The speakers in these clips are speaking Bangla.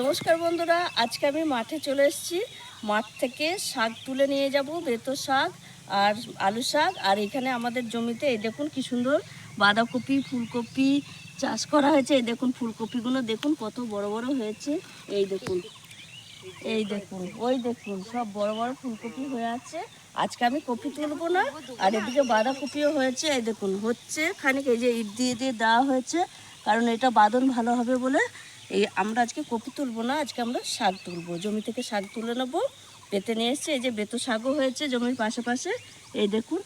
নমস্কার বন্ধুরা, আজকে আমি মাঠে চলে এসেছি। মাঠ থেকে শাক তুলে নিয়ে যাব, বেতো শাক আর আলু শাক। আর এখানে আমাদের জমিতে, এই দেখুন কি সুন্দর, বাঁধাকপি, ফুলকপি চাষ করা হয়েছে। এই দেখুন ফুলকপিগুলো, দেখুন কত বড় বড় হয়েছে। এই দেখুন এই দেখুন, ওই দেখুন, সব বড় বড় ফুলকপি হয়ে আছে। আজকে আমি কপি তুলবো না, আর এদিকে বাঁধাকপিও হয়েছে। এই দেখুন, হচ্ছে খানিক, এই যে ইট দিয়ে দিয়ে দেওয়া হয়েছে। কারণ এটা বাদন ভালো হবে বলে এই আমরা আজকে কপি তুলবো না, আজকে আমরা শাক তুলবো। জমি থেকে শাক তুলে নেব পেতে নিয়ে এসছে, এই যে বেতো শাকও হয়েছে জমির পাশে এই দেখুন,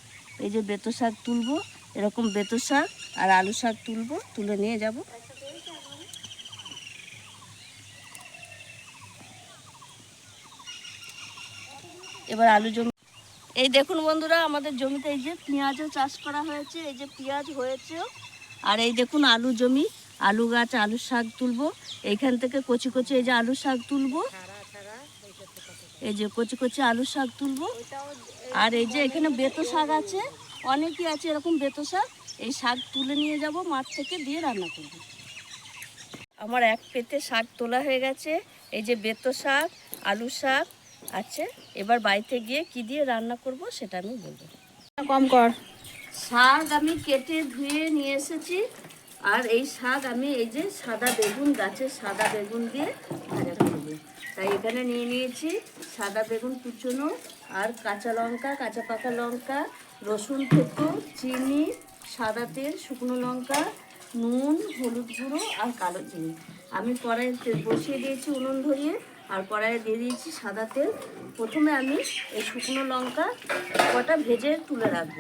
এই যে বেতো শাক তুলবো, এরকম বেতো শাক আর আলু শাক তুলবো, তুলে নিয়ে যাব। এবার আলু জমি এই দেখুন বন্ধুরা, আমাদের জমিতে এই যে পেঁয়াজও চাষ করা হয়েছে, এই যে পেঁয়াজ হয়েছেও। আর এই দেখুন আলু জমি। আলু গাছ আলু শাক তুলবো। এইখান থেকে কচি কচি এই যে আলু শাক তুলবো। এই যে কচি কচি আলু শাক তুলবো। আর এই যে এখানে বেতো শাক আছে। অনেকই আছে এরকম বেতো শাক। এই শাক তুলে নিয়ে যাব মাঠ থেকে দিয়ে রান্না করব। আমার এক পেতে শাক তোলা হয়ে গেছে। এই যে বেতো শাক আলু শাক আছে। এবার বাড়িতে গিয়ে কি দিয়ে রান্না করব সেটা আমি বলব। কম কর। শাক আমি কেটে ধুয়ে নিয়ে এসেছি। আর এই শাক আমি এই যে সাদা বেগুন, গাছের সাদা বেগুন দিয়ে ভাজা করব। তাই এখানে নিয়ে নিয়েছি সাদা বেগুন কুচনো আর কাঁচা লঙ্কা, কাঁচা পাকা লঙ্কা, রসুন থেতো, চিনি, সাদা তেল, শুকনো লঙ্কা, নুন, হলুদ গুঁড়ো আর কালো চিনি। আমি কড়াইতে বসিয়ে দিয়েছি উনুন ধরিয়ে আর কড়াইয়ে দিয়ে দিয়েছি সাদা তেল। প্রথমে আমি এই শুকনো লঙ্কা কটা ভেজে তুলে রাখব।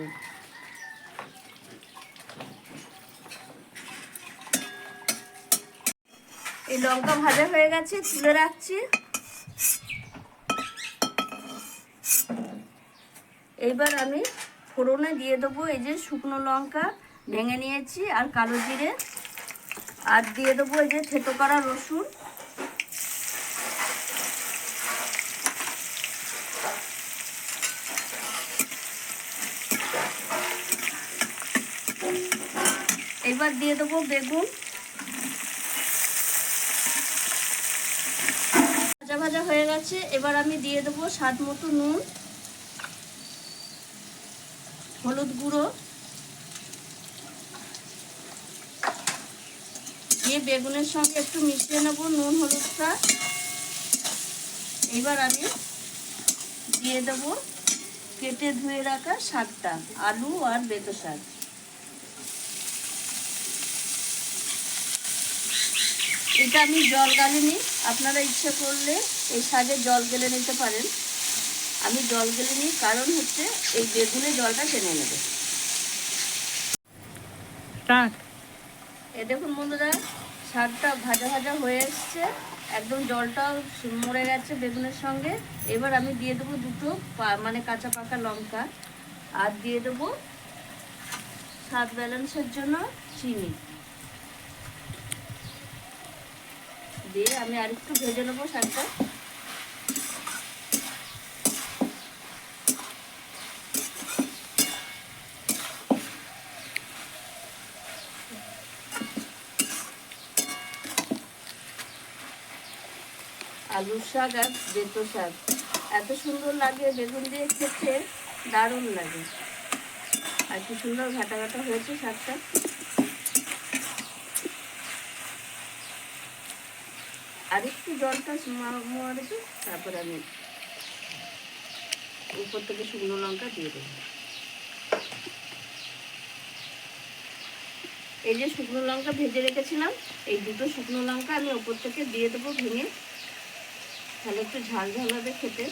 এই লঙ্কা ভাজা হয়ে গেছে, তুলে রাখছি। এইবার আমি ফোড়নে দিয়ে দেবো এই যে শুকনো লঙ্কা, ভেঙে নিয়েছি আর কালো জিরে। আর দিয়ে দেবো এই যে থেতো করা রসুন। এবার দিয়ে দেবো বেগুন ভাজা ভাজা হয়ে গেছে এবার আমি দিয়ে দেবো স্বাদ মতো নুন, হলুদ গুঁড়ো, দিয়ে বেগুনের সঙ্গে একটু মিশিয়ে নেব নুন, হলুদটা। এবার আমি দিয়ে দেবো কেটে ধুয়ে রাখা শাকটা, আলু আর বেতো শাক। এটা আমি জল গালিনি আপনারা ইচ্ছে করলে এই শাকে জল গেলে নিতে পারেন। আমি জল গেলে নিই কারণ হচ্ছে এই বেগুনে জলটা টেনে নেবে। এ দেখুন বন্ধুরা শাকটা ভাজা ভাজা হয়ে এসছে। একদম জলটাও মরে গেছে বেগুনের সঙ্গে। এবার আমি দিয়ে দেবো দুটো মানে কাঁচা পাকা লঙ্কা। আর দিয়ে দেবো স্বাদ ব্যালেন্সের জন্য চিনি। দিয়ে আমি আরেকটু ভেজে নেব শাকটা। আলু শাক আর বেতো শাক। এত সুন্দর লাগে, বেগুন দিয়ে খেতে দারুণ লাগে। আর কি সুন্দর ঘাটা ঘাটা হয়েছে শাকটা। আর একটু জলটা মরেছে তারপর আমি উপর থেকে শুকনো লঙ্কা দিয়ে দেবো। এই যে শুকনো লঙ্কা ভেজে রেখেছিলাম, এই দুটো শুকনো লঙ্কা আমি ওপর থেকে দিয়ে দেবো ভেঙে। তাহলে একটু ঝাল ঝাল হবে খেতে।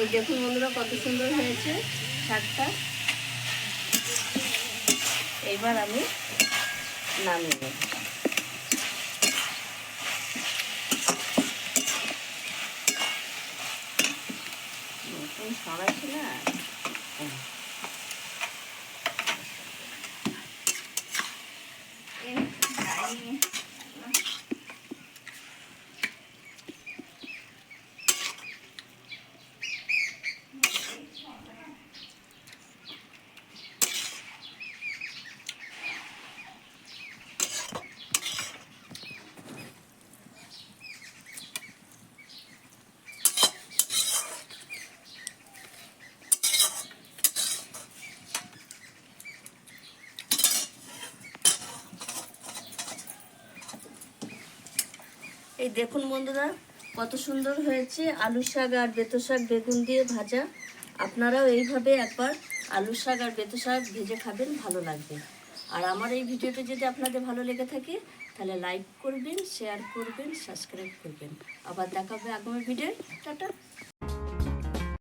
এই দেখুন বন্ধুরা কত সুন্দর হয়েছে শাকটা। এইবার আমি নামিয়ে নেব। নতুন সরাচ্ছি এই দেখুন বন্ধুরা, কত সুন্দর হয়েছে আলু শাক আর বেতো শাক বেগুন দিয়ে ভাজা। আপনারাও এইভাবে একবার আলু শাক আর বেতো শাক ভেজে খাবেন, ভালো লাগবে। আর আমার এই ভিডিওটি যদি আপনাদের ভালো লেগে থাকে, তাহলে লাইক করবেন, শেয়ার করবেন, সাবস্ক্রাইব করবেন। আবার দেখাবে আগামী ভিডিও টাটা।